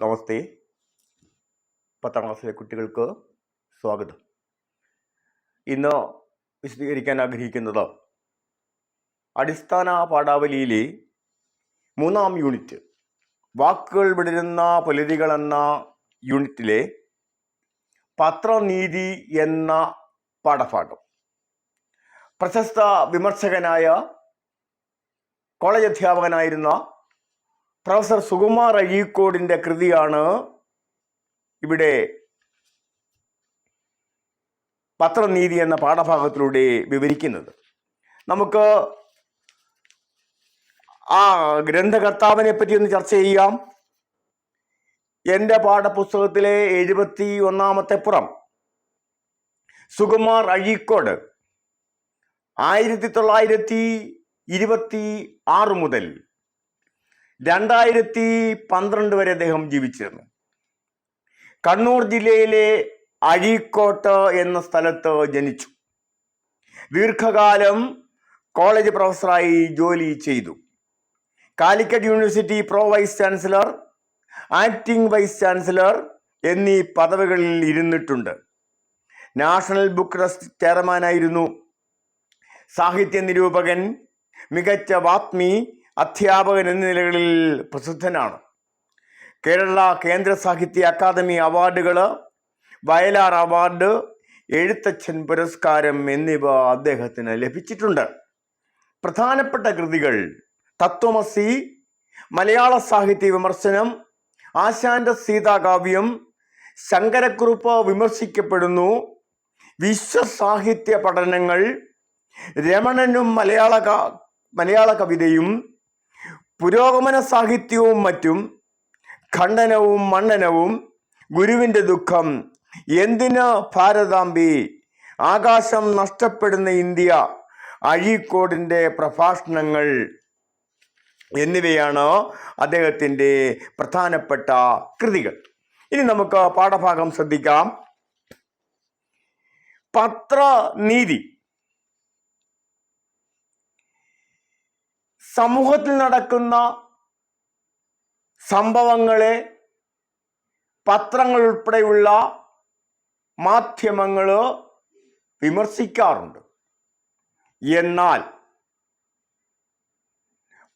നമസ്തേ. പത്താം ക്ലാസ്സിലെ കുട്ടികൾക്ക് സ്വാഗതം. ഇന്ന് വിശദീകരിക്കാൻ ആഗ്രഹിക്കുന്നത് അടിസ്ഥാന പാഠാവലിയിലെ മൂന്നാം യൂണിറ്റ് വാക്കുകൾ വിടരുന്ന പുലരികൾ എന്ന യൂണിറ്റിലെ പത്രനീതി എന്ന പാഠഭാഗം. പ്രശസ്ത വിമർശകനായ കോളേജ് അധ്യാപകനായിരുന്ന പ്രൊഫസർ സുകുമാർ അഴീക്കോടിന്റെ കൃതിയാണ് ഇവിടെ പത്രനീതി എന്ന പാഠഭാഗത്തിലൂടെ വിവരിക്കുന്നത്. നമുക്ക് ആ ഗ്രന്ഥകർത്താവിനെ പറ്റി ഒന്ന് ചർച്ച ചെയ്യാം. എന്റെ പാഠപുസ്തകത്തിലെ എഴുപത്തി ഒന്നാമത്തെ പുറം സുകുമാർ അഴീക്കോട് ആയിരത്തി തൊള്ളായിരത്തി ഇരുപത്തി ആറ് മുതൽ രണ്ടായിരത്തി പന്ത്രണ്ട് വരെ അദ്ദേഹം ജീവിച്ചിരുന്നു. കണ്ണൂർ ജില്ലയിലെ അഴീക്കോട്ട് എന്ന സ്ഥലത്ത് ജനിച്ചു. ദീർഘകാലം കോളേജ് പ്രൊഫസറായി ജോലി ചെയ്തു. Calicut university pro vice chancellor acting vice chancellor എന്നീ പദവികളിൽ ഇരുന്നിട്ടുണ്ട്. നാഷണൽ ബുക്ക് ട്രസ്റ്റ് ചെയർമാനായിരുന്നു. സാഹിത്യ നിരൂപകൻ മികച്ച വാത്മി അധ്യാപകൻ എന്ന നിലകളിൽ പ്രസിദ്ധനാണ്. കേരള കേന്ദ്ര സാഹിത്യ അക്കാദമി അവാർഡുകൾ വയലാർ അവാർഡ് എഴുത്തച്ഛൻ പുരസ്കാരം എന്നിവ അദ്ദേഹത്തിന് ലഭിച്ചിട്ടുണ്ട്. പ്രധാനപ്പെട്ട കൃതികൾ തത്വമസി മലയാള സാഹിത്യ വിമർശനം ആശാന്റെ സീതാകാവ്യം ശങ്കരക്കുറുപ്പ് വിമർശിക്കപ്പെടുന്നു വിശ്വസാഹിത്യ പഠനങ്ങൾ രമണനും മലയാള മലയാള കവിതയും പുരോഗമന സാഹിത്യവും മറ്റും ഖണ്ഡനവും മണ്ഡനവും ഗുരുവിന്റെ ദുഃഖം എന്തിന് ഭാരതാംബി? ആകാശം നഷ്ടപ്പെടുന്ന ഇന്ത്യ അഴീക്കോടിന്റെ പ്രഭാഷണങ്ങൾ എന്നിവയാണ് അദ്ദേഹത്തിന്റെ പ്രധാനപ്പെട്ട കൃതികൾ. ഇനി നമുക്ക് പാഠഭാഗം ശ്രദ്ധിക്കാം. പത്രനീതി. സമൂഹത്തിൽ നടക്കുന്ന സംഭവങ്ങളെ പത്രങ്ങൾ ഉൾപ്പെടെയുള്ള മാധ്യമങ്ങൾ വിമർശിക്കാറുണ്ട്. എന്നാൽ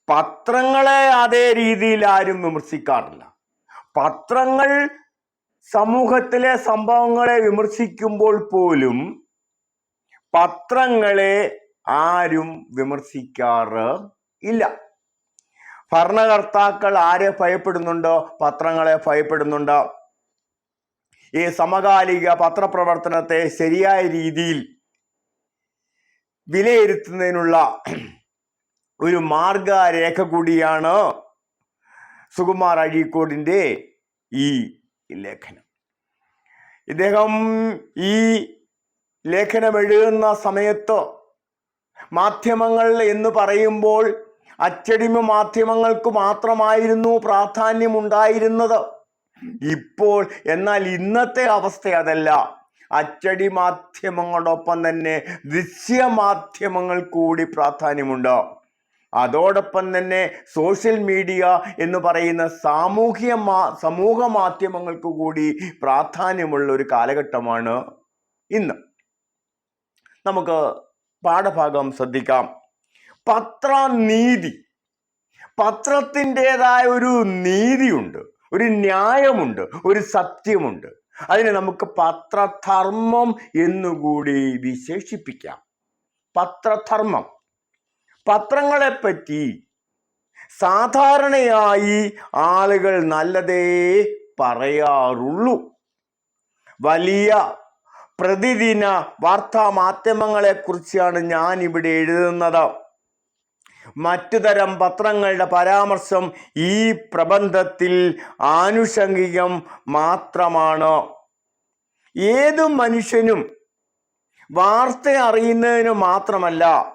പത്രങ്ങളെ അതേ രീതിയിൽ ആരും വിമർശിക്കാറില്ല. പത്രങ്ങൾ സമൂഹത്തിലെ സംഭവങ്ങളെ വിമർശിക്കുമ്പോൾ പോലും പത്രങ്ങളെ ആരും വിമർശിക്കാറ് ഇല്ല. ഭരണകർത്താക്കൾ ആരെ ഭയപ്പെടുന്നുണ്ടോ? പത്രങ്ങളെ ഭയപ്പെടുന്നുണ്ട്? ഈ സമകാലിക പത്രപ്രവർത്തനത്തെ ശരിയായ രീതിയിൽ വിലയിരുത്തുന്നതിനുള്ള ഒരു മാർഗരേഖ കൂടിയാണ് സുകുമാർ അഴീക്കോടിന്റെ ഈ ലേഖനം. ഇദ്ദേഹം ഈ ലേഖനം എഴുതുന്ന സമയത്ത് മാധ്യമങ്ങൾ എന്ന് പറയുമ്പോൾ അച്ചടിമ മാധ്യമങ്ങൾക്ക് മാത്രമായിരുന്നു പ്രാധാന്യമുണ്ടായിരുന്നത്. ഇപ്പോൾ എന്നാൽ ഇന്നത്തെ അവസ്ഥ അതല്ല. അച്ചടി മാധ്യമങ്ങളോടൊപ്പം തന്നെ ദൃശ്യ മാധ്യമങ്ങൾ കൂടി പ്രാധാന്യമുണ്ട്. അതോടൊപ്പം തന്നെ സോഷ്യൽ മീഡിയ എന്ന് പറയുന്ന സാമൂഹ്യ മാ സമൂഹ മാധ്യമങ്ങൾക്ക് കൂടി പ്രാധാന്യമുള്ള ഒരു കാലഘട്ടമാണ് ഇന്ന്. നമുക്ക് പാഠഭാഗം ശ്രദ്ധിക്കാം. പത്രനീതി. പത്രത്തിന്റെതായ ഒരു നീതിയുണ്ട് ഒരു ന്യായമുണ്ട് ഒരു സത്യമുണ്ട്. അതിനെ നമുക്ക് പത്രധർമ്മം എന്നുകൂടി വിശേഷിപ്പിക്കാം. പത്രധർമ്മം. പത്രങ്ങളെപ്പറ്റി സാധാരണയായി ആളുകൾ നല്ലതേ പറയാറുള്ളൂ. വലിയ പ്രതിദിന വാർത്താ മാധ്യമങ്ങളെക്കുറിച്ചാണ് ഞാൻ ഇവിടെ എഴുതുന്നത്. മറ്റു തരം പത്രങ്ങളുടെ പരാമർശം ഈ പ്രബന്ധത്തിൽ ആനുഷംഗികം മാത്രമാണ്. ഏത് മനുഷ്യനും വാർത്ത അറിയുന്നതിന് മാത്രമല്ല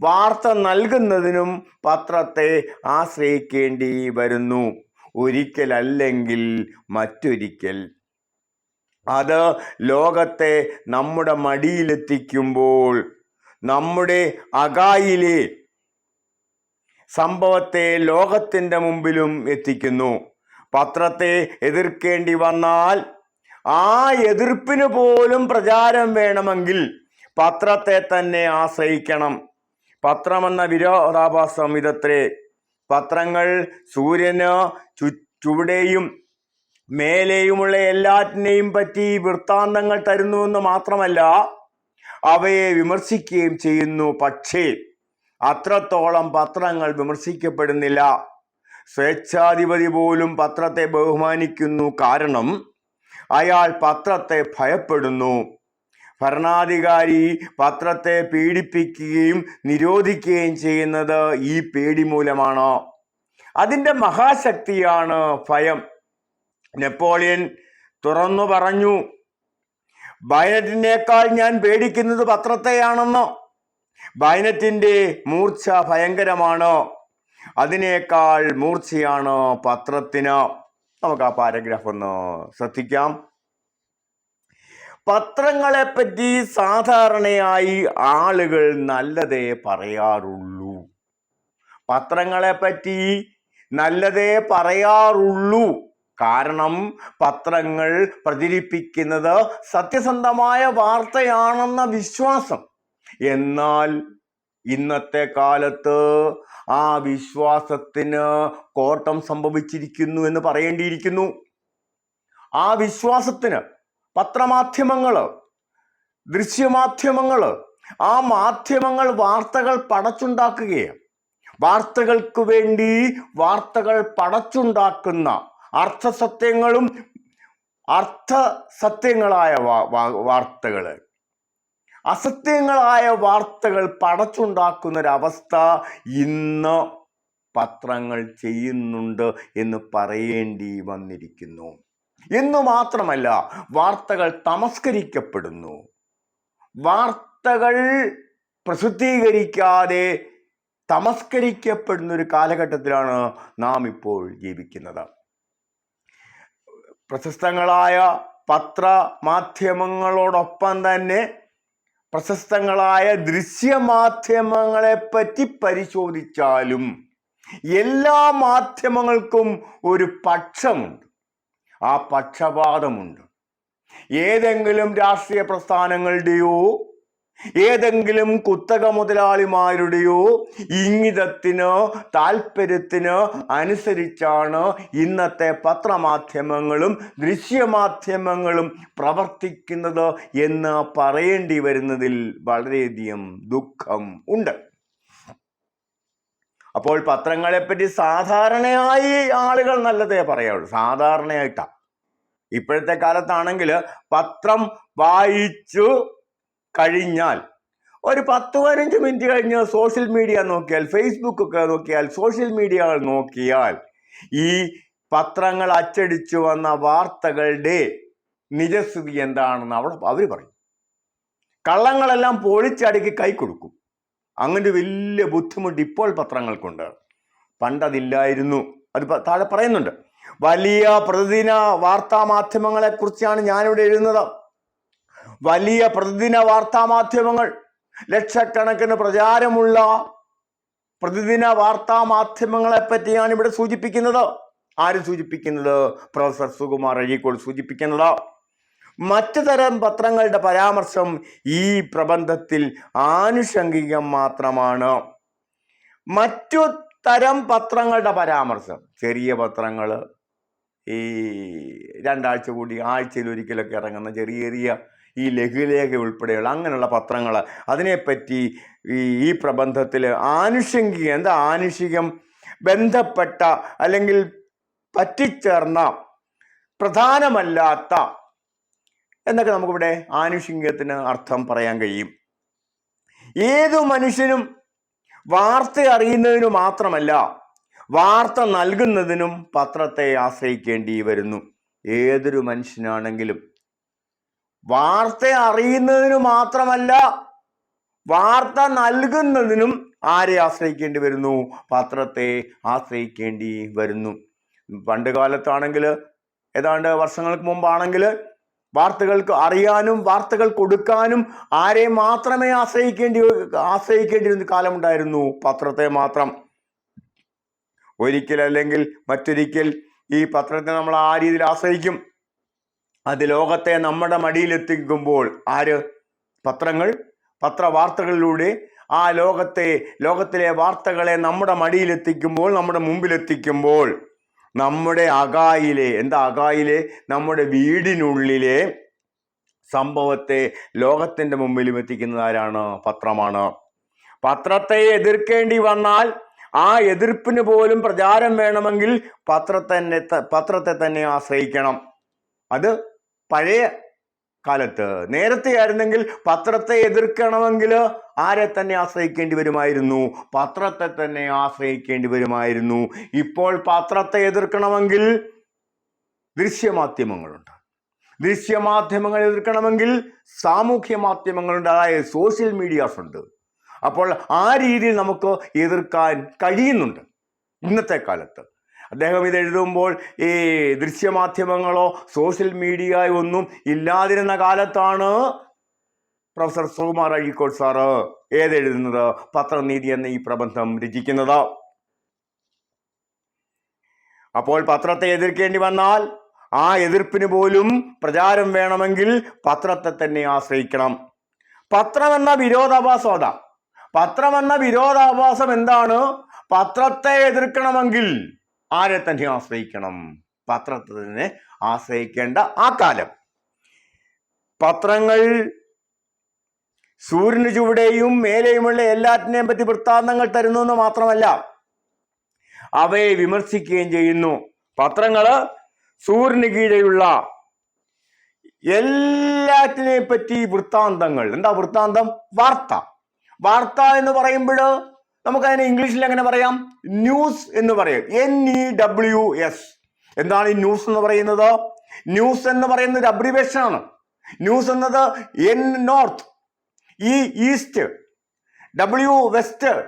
വാർത്ത നൽകുന്നതിനും പത്രത്തെ ആശ്രയിക്കേണ്ടി വരുന്നു. ഒരിക്കലല്ലെങ്കിൽ മറ്റൊരിക്കൽ. അത് ലോകത്തെ നമ്മുടെ മടിയിലെത്തിക്കുമ്പോൾ നമ്മുടെ അകായിലെ സംഭവത്തെ ലോകത്തിന്റെ മുമ്പിലും എത്തിക്കുന്നു. പത്രത്തെ എതിർക്കേണ്ടി വന്നാൽ ആ എതിർപ്പിന് പോലും പ്രചാരം വേണമെങ്കിൽ പത്രത്തെ തന്നെ ആശ്രയിക്കണം. പത്രമെന്ന വിരോധാഭാസം ഇതത്രേ. പത്രങ്ങൾ സൂര്യന് ചു ചുവടെയും മേലെയുമുള്ള എല്ലാറ്റിനെയും പറ്റി വൃത്താന്തങ്ങൾ തരുന്നുവെന്ന് മാത്രമല്ല അവയെ വിമർശിക്കുകയും ചെയ്യുന്നു. പക്ഷേ അത്രത്തോളം പത്രങ്ങൾ വിമർശിക്കപ്പെടുന്നില്ല. സ്വേച്ഛാധിപതി പോലും പത്രത്തെ ബഹുമാനിക്കുന്നു. കാരണം അയാൾ പത്രത്തെ ഭയപ്പെടുന്നു. ഭരണാധികാരി പത്രത്തെ പീഡിപ്പിക്കുകയും നിരോധിക്കുകയും ചെയ്യുന്നത് ഈ പേടി മൂലമാണ്. അതിന്റെ മഹാശക്തിയാണ് ഭയം. നെപ്പോളിയൻ തുറന്നു പറഞ്ഞു ബൈനറ്റിനേക്കാൾ ഞാൻ പേടിക്കുന്നത് പത്രത്തെയാണെന്ന്. ബൈനറ്റിന്റെ മൂർച്ച ഭയങ്കരമാണോ? അതിനേക്കാൾ മൂർച്ചയാണ് പത്രത്തിന്? നമുക്ക് ആ പാരഗ്രാഫ് ഒന്ന് ശ്രദ്ധിക്കാം. പത്രങ്ങളെ പറ്റി സാധാരണയായി ആളുകൾ നല്ലതേ പറയാറുള്ളൂ. പത്രങ്ങളെ പറ്റി നല്ലതേ പറയാറുള്ളൂ. കാരണം പത്രങ്ങൾ പ്രചരിപ്പിക്കുന്നത് സത്യസന്ധമായ വാർത്തയാണെന്ന വിശ്വാസം. എന്നാൽ ഇന്നത്തെ കാലത്ത് ആ വിശ്വാസത്തിന് കോട്ടം സംഭവിച്ചിരിക്കുന്നു എന്ന് പറയേണ്ടിയിരിക്കുന്നു. ആ വിശ്വാസത്തിന് പത്രമാധ്യമങ്ങൾ ദൃശ്യമാധ്യമങ്ങൾ ആ മാധ്യമങ്ങൾ വാർത്തകൾ പടച്ചുണ്ടാക്കുകയും വാർത്തകൾക്ക് വേണ്ടി വാർത്തകൾ പടച്ചുണ്ടാക്കുന്ന അർത്ഥസത്യങ്ങളും അർത്ഥസത്യങ്ങളായ വാർത്തകൾ അസത്യങ്ങളായ വാർത്തകൾ പടച്ചുണ്ടാക്കുന്ന ഒരവസ്ഥ ഇന്ന് പത്രങ്ങൾ ചെയ്യുന്നുണ്ട് എന്ന് പറയേണ്ടി വന്നിരിക്കുന്നു. എന്നു മാത്രമല്ല വാർത്തകൾ തമസ്കരിക്കപ്പെടുന്നു. വാർത്തകൾ പ്രസിദ്ധീകരിക്കാതെ തമസ്കരിക്കപ്പെടുന്ന ഒരു കാലഘട്ടത്തിലാണ് നാം ഇപ്പോൾ ജീവിക്കുന്നത്. പ്രശസ്തങ്ങളായ പത്ര മാധ്യമങ്ങളോടൊപ്പം തന്നെ പ്രശസ്തങ്ങളായ ദൃശ്യമാധ്യമങ്ങളെ പറ്റി പരിശോധിച്ചാലും എല്ലാ മാധ്യമങ്ങൾക്കും ഒരു പക്ഷമുണ്ട്. ആ പക്ഷപാതമുണ്ട്. ഏതെങ്കിലും രാഷ്ട്രീയ പ്രസ്ഥാനങ്ങളുടെയോ ഏതെങ്കിലും കുത്തക മുതലാളിമാരുടെയോ ഇംഗിതത്തിനോ താല്പര്യത്തിന് അനുസരിച്ചാണ് ഇന്നത്തെ പത്രമാധ്യമങ്ങളും ദൃശ്യമാധ്യമങ്ങളും പ്രവർത്തിക്കുന്നത് എന്ന് പറയേണ്ടി വരുന്നതിൽ വളരെയധികം ദുഃഖം ഉണ്ട്. അപ്പോൾ പത്രങ്ങളെപ്പറ്റി സാധാരണയായി ആളുകൾ നല്ലതേ പറയുള്ളൂ സാധാരണയായിട്ടാണ് ഇപ്പോഴത്തെ കാലത്താണെങ്കിൽ പത്രം വായിച്ചു കഴിഞ്ഞാൽ ഒരു പത്ത് പതിനഞ്ച് മിനിറ്റ് കഴിഞ്ഞ് സോഷ്യൽ മീഡിയ നോക്കിയാൽ ഫേസ്ബുക്ക് ഒക്കെ നോക്കിയാൽ സോഷ്യൽ മീഡിയകൾ നോക്കിയാൽ ഈ പത്രങ്ങൾ അച്ചടിച്ചു വന്ന വാർത്തകളുടെ നിജസ്ഥിതി എന്താണെന്ന് അവിടെ അവർ പറയും. കള്ളങ്ങളെല്ലാം പൊളിച്ചടുക്കി കൈ കൊടുക്കും. അങ്ങനെ വലിയ ബുദ്ധിമുട്ട് ഇപ്പോൾ പത്രങ്ങൾക്കുണ്ട്. പണ്ടതില്ലായിരുന്നു. അത് താഴെ പറയുന്നുണ്ട്. വലിയ പ്രതിദിന വാർത്താ മാധ്യമങ്ങളെക്കുറിച്ചാണ് ഞാനിവിടെ എഴുതുന്നത്. വലിയ പ്രതിദിന വാർത്താ മാധ്യമങ്ങൾ. ലക്ഷക്കണക്കിന് പ്രചാരമുള്ള പ്രതിദിന വാർത്താ മാധ്യമങ്ങളെ പറ്റിയാണ് ഇവിടെ സൂചിപ്പിക്കുന്നത്. ആര് സൂചിപ്പിക്കുന്നത്? പ്രൊഫസർ സുകുമാർ അഴീക്കോട് സൂചിപ്പിക്കുന്നത്. മറ്റു തരം പത്രങ്ങളുടെ പരാമർശം ഈ പ്രബന്ധത്തിൽ ആനുഷംഗികം മാത്രമാണ്. മറ്റു തരം പത്രങ്ങളുടെ പരാമർശം. ചെറിയ പത്രങ്ങൾ ഈ രണ്ടാഴ്ച കൂടി ആഴ്ചയിൽ ഒരിക്കലൊക്കെ ഇറങ്ങുന്ന ചെറിയ ചെറിയ ഈ ലഘുലേഖ ഉൾപ്പെടെയുള്ള അങ്ങനെയുള്ള പത്രങ്ങൾ. അതിനെപ്പറ്റി ഈ പ്രബന്ധത്തിൽ ആനുഷംഗിക എന്താ ആനുഷികം? ബന്ധപ്പെട്ട അല്ലെങ്കിൽ പറ്റിച്ചേർന്ന പ്രധാനമല്ലാത്ത എന്നൊക്കെ നമുക്കിവിടെ ആനുഷംഗികത്തിന് അർത്ഥം പറയാൻ കഴിയും. ഏതു മനുഷ്യനും വാർത്ത അറിയുന്നതിനു മാത്രമല്ല വാർത്ത നൽകുന്നതിനും പത്രത്തെ ആശ്രയിക്കേണ്ടി വരുന്നു. ഏതൊരു മനുഷ്യനാണെങ്കിലും വാർത്ത അറിയുന്നതിനു മാത്രമല്ല വാർത്ത നൽകുന്നതിനും ആരെ ആശ്രയിക്കേണ്ടി വരുന്നു? പത്രത്തെ ആശ്രയിക്കേണ്ടി വരുന്നു. പണ്ട് കാലത്താണെങ്കിൽ ഏതാണ്ട് വർഷങ്ങൾക്ക് മുമ്പാണെങ്കിൽ വാർത്തകൾക്ക് അറിയാനും വാർത്തകൾ കൊടുക്കാനും ആരെ മാത്രമേ ആശ്രയിക്കേണ്ടി ആശ്രയിക്കേണ്ടിയിരുന്ന കാലമുണ്ടായിരുന്നു. പത്രത്തെ മാത്രം. ഒരിക്കൽ അല്ലെങ്കിൽ മറ്റൊരിക്കൽ ഈ പത്രത്തെ നമ്മൾ ആ രീതിയിൽ ആശ്രയിക്കും. അത് ലോകത്തെ നമ്മുടെ മടിയിലെത്തിക്കുമ്പോൾ ആര്? പത്രങ്ങൾ പത്രവാർത്തകളിലൂടെ ആ ലോകത്തെ ലോകത്തിലെ വാർത്തകളെ നമ്മുടെ മടിയിലെത്തിക്കുമ്പോൾ നമ്മുടെ മുമ്പിലെത്തിക്കുമ്പോൾ നമ്മുടെ അകായിലെ എന്താ അകായിലെ? നമ്മുടെ വീടിനുള്ളിലെ സംഭവത്തെ ലോകത്തിന്റെ മുമ്പിലും എത്തിക്കുന്നത് ആരാണ്? പത്രമാണ്. പത്രത്തെ എതിർക്കേണ്ടി വന്നാൽ ആ എതിർപ്പിന് പോലും പ്രചാരം വേണമെങ്കിൽ പത്രത്തെ പത്രത്തെ തന്നെ ആശ്രയിക്കണം. അത് പഴയ കാലത്ത്. നേരത്തെ ആയിരുന്നെങ്കിൽ പത്രത്തെ എതിർക്കണമെങ്കിൽ ആരെ തന്നെ ആശ്രയിക്കേണ്ടി വരുമായിരുന്നു? പത്രത്തെ തന്നെ ആശ്രയിക്കേണ്ടി വരുമായിരുന്നു. ഇപ്പോൾ പത്രത്തെ എതിർക്കണമെങ്കിൽ ദൃശ്യമാധ്യമങ്ങളുണ്ട്. ദൃശ്യമാധ്യമങ്ങൾ എതിർക്കണമെങ്കിൽ സാമൂഹ്യ മാധ്യമങ്ങളുണ്ട്. അതായത് സോഷ്യൽ മീഡിയാസ് ഉണ്ട്. അപ്പോൾ ആ രീതിയിൽ നമുക്ക് എതിർക്കാൻ കഴിയുന്നുണ്ട് ഇന്നത്തെ കാലത്ത്. അദ്ദേഹം ഇത് എഴുതുമ്പോൾ ഈ ദൃശ്യമാധ്യമങ്ങളോ സോഷ്യൽ മീഡിയയോ ഒന്നും ഇല്ലാതിരുന്ന കാലത്താണ് പ്രൊഫസർ സുകുമാർ അഴീക്കോട് സാറ് ഏതെഴുതുന്നത്? പത്രനീതി എന്ന ഈ പ്രബന്ധം രചിക്കുന്നത്. അപ്പോൾ പത്രത്തെ എതിർക്കേണ്ടി വന്നാൽ ആ എതിർപ്പിന് പോലും പ്രചാരം വേണമെങ്കിൽ പത്രത്തെ തന്നെ ആശ്രയിക്കണം. പത്രമെന്ന എന്ന വിരോധാഭാസം അതാ പത്രം എന്ന വിരോധാഭാസം എന്താണ്? പത്രത്തെ എതിർക്കണമെങ്കിൽ ആരെ തന്നെ ആശ്രയിക്കണം? പത്രത്തിനെ ആശ്രയിക്കേണ്ട ആ കാലം. പത്രങ്ങൾ സൂര്യന് ചുവടെയും മേലെയുമുള്ള എല്ലാറ്റിനെയും പറ്റി വൃത്താന്തങ്ങൾ തരുന്നു എന്ന് മാത്രമല്ല അവയെ വിമർശിക്കുകയും ചെയ്യുന്നു. പത്രങ്ങൾ സൂര്യന് കീഴെയുള്ള എല്ലാറ്റിനെ പറ്റി വൃത്താന്തങ്ങൾ. എന്താ വൃത്താന്തം? വാർത്ത. വാർത്ത എന്ന് പറയുമ്പോൾ നമുക്കതിനെ ഇംഗ്ലീഷിൽ എങ്ങനെ പറയാം? ന്യൂസ് എന്ന് പറയും. എൻ ഇ ഡബ്ല്യു എസ് എന്താണ് ഈ ന്യൂസ് എന്ന് പറയുന്നത്? ന്യൂസ് എന്ന് പറയുന്നത് അബ്രിവേഷൻ ആണ്. ന്യൂസ് എന്നത് N north E east W west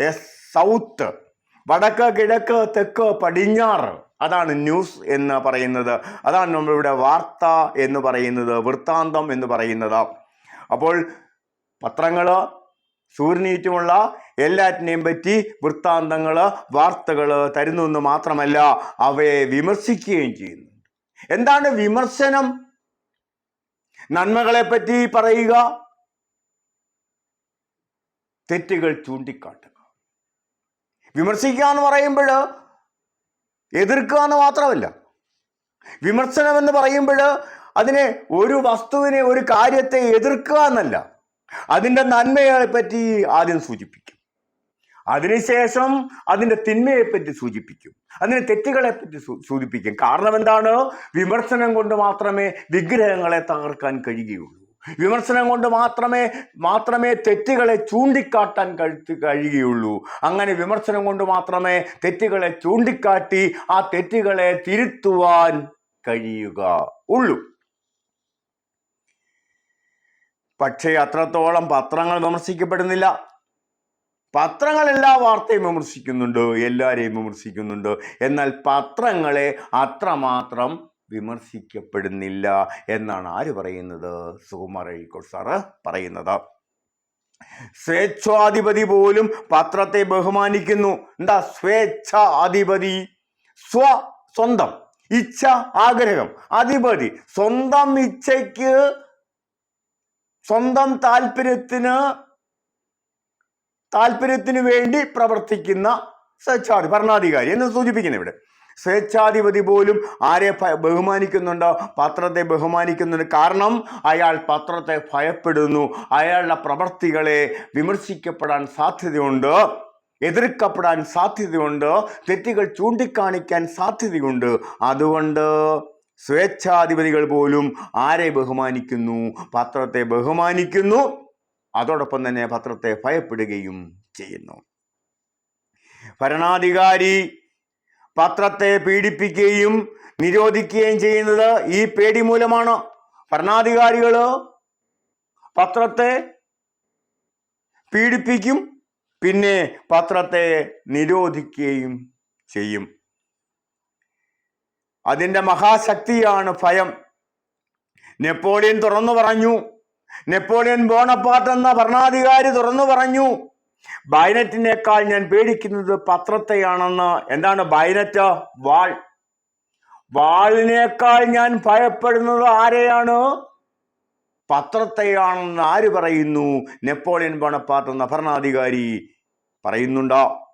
S south വടക്ക് കിഴക്ക് തെക്ക് പടിഞ്ഞാറ്. അതാണ് ന്യൂസ് എന്ന് പറയുന്നത്. അതാണ് നമ്മളിവിടെ വാർത്ത എന്ന് പറയുന്നത് വൃത്താന്തം എന്ന് പറയുന്നത്. അപ്പോൾ പത്രങ്ങൾ സൂര്യനീറ്റുമുള്ള എല്ലാറ്റിനെയും പറ്റി വൃത്താന്തങ്ങൾ വാർത്തകൾ തരുന്നു എന്ന് മാത്രമല്ല അവയെ വിമർശിക്കുകയും ചെയ്യുന്നു. എന്താണ് വിമർശനം? നന്മകളെ പറ്റി പറയുക. തെറ്റുകൾ ചൂണ്ടിക്കാട്ടുക. വിമർശിക്കുക എന്ന് പറയുമ്പോൾ എതിർക്കുക എന്ന് മാത്രമല്ല. വിമർശനം എന്ന് പറയുമ്പോൾ അതിനെ ഒരു വസ്തുവിനെ ഒരു കാര്യത്തെ എതിർക്കുക എന്നല്ല. അതിന്റെ നന്മയെ പറ്റി ആദ്യം സൂചിപ്പിക്കും അതിനുശേഷം അതിന്റെ തിന്മയെ പറ്റി സൂചിപ്പിക്കും. അതിന് തെറ്റുകളെ പറ്റി സൂ- സൂചിപ്പിക്കും. കാരണം എന്താണ്? വിമർശനം കൊണ്ട് മാത്രമേ വിഗ്രഹങ്ങളെ തകർക്കാൻ കഴിയുകയുള്ളൂ. വിമർശനം കൊണ്ട് മാത്രമേ മാത്രമേ തെറ്റുകളെ ചൂണ്ടിക്കാട്ടാൻ കഴി കഴിയുകയുള്ളൂ. അങ്ങനെ വിമർശനം കൊണ്ട് മാത്രമേ തെറ്റുകളെ ചൂണ്ടിക്കാട്ടി ആ തെറ്റുകളെ തിരുത്തുവാൻ കഴിയുക ഉള്ളൂ. പക്ഷേ അത്രത്തോളം പത്രങ്ങൾ വിമർശിക്കപ്പെടുന്നില്ല. പത്രങ്ങൾ എല്ലാ വാർത്തയും വിമർശിക്കുന്നുണ്ട് എല്ലാവരെയും വിമർശിക്കുന്നുണ്ട്. എന്നാൽ പത്രങ്ങളെ അത്രമാത്രം വിമർശിക്കപ്പെടുന്നില്ല എന്നാണ് ആര് പറയുന്നത്? സുകുമാർ അഴീക്കോട് സാറ് പറയുന്നത്. സ്വേച്ഛാധിപതി പോലും പത്രത്തെ ബഹുമാനിക്കുന്നു. എന്താ സ്വേച്ഛാധിപതി? സ്വ സ്വന്തം ഇച്ഛ ആഗ്രഹം അധിപതി. സ്വന്തം ഇച്ഛയ്ക്ക് സ്വന്തം താല്പര്യത്തിന് താല്പര്യത്തിന് വേണ്ടി പ്രവർത്തിക്കുന്ന സ്വേച്ഛാധി ഭരണാധികാരി എന്ന് സൂചിപ്പിക്കുന്നു ഇവിടെ. സ്വേച്ഛാധിപതി പോലും ആരെ ബഹുമാനിക്കുന്നുണ്ടോ? പത്രത്തെ ബഹുമാനിക്കുന്നുണ്ട് കാരണം അയാൾ പത്രത്തെ ഭയപ്പെടുന്നു. അയാളുടെ പ്രവർത്തികളെ വിമർശിക്കപ്പെടാൻ സാധ്യതയുണ്ട്. എതിർക്കപ്പെടാൻ സാധ്യതയുണ്ട്. തെറ്റുകൾ ചൂണ്ടിക്കാണിക്കാൻ സാധ്യതയുണ്ട്. അതുകൊണ്ട് സ്വേച്ഛാധിപതികൾ പോലും ആരെ ബഹുമാനിക്കുന്നു? പത്രത്തെ ബഹുമാനിക്കുന്നു. അതോടൊപ്പം തന്നെ പത്രത്തെ ഭയപ്പെടുകയും ചെയ്യുന്നു. ഭരണാധികാരി പത്രത്തെ പീഡിപ്പിക്കുകയും നിരോധിക്കുകയും ചെയ്യുന്നത് ഈ പേടി മൂലമാണ്? ഭരണാധികാരികൾ പത്രത്തെ പീഡിപ്പിക്കും പിന്നെ പത്രത്തെ നിരോധിക്കുകയും ചെയ്യും. അതിന്റെ മഹാശക്തിയാണ് ഭയം. നെപ്പോളിയൻ തുറന്നു പറഞ്ഞു നെപ്പോളിയൻ ബോണപ്പാട്ട് എന്ന ഭരണാധികാരി തുറന്നു പറഞ്ഞു ബൈനറ്റിനേക്കാൾ ഞാൻ പേടിക്കുന്നത് പത്രത്തെയാണെന്ന്. എന്താണ് ബൈനറ്റ്? വാൾ. വാളിനേക്കാൾ ഞാൻ ഭയപ്പെടുന്നത് ആരെയാണ്? പത്രത്തെയാണെന്ന് ആര് പറയുന്നു? നെപ്പോളിയൻ ബോണപ്പാട്ട് എന്ന ഭരണാധികാരി പറയുന്നുണ്ടോ?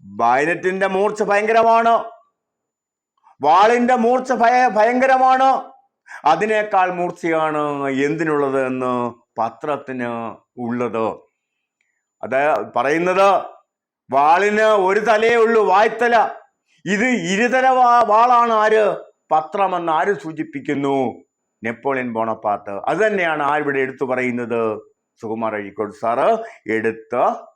ബൈനറ്റിന്റെ മൂർച്ച ഭയങ്കരമാണ്. വാളിന്റെ മൂർച്ച ഭയ ഭയങ്കരമാണ്. അതിനേക്കാൾ മൂർച്ചയാണ് എന്തിനുള്ളത് എന്ന് പത്രത്തിന് ഉള്ളത്. അത് പറയുന്നത് വാളിന് ഒരു തലയേ ഉള്ളൂ വായ്ത്തല. ഇത് ഇരുതല വാ- വാളാണ് ആര്? പത്രമെന്ന് ആര് സൂചിപ്പിക്കുന്നു? നെപ്പോളിയൻ ബോണപ്പാത്ത് അത് തന്നെയാണ് ആരിവിടെ എടുത്തു പറയുന്നത്? സുകുമാർ അഴീക്കോട് സാറ് എടുത്ത്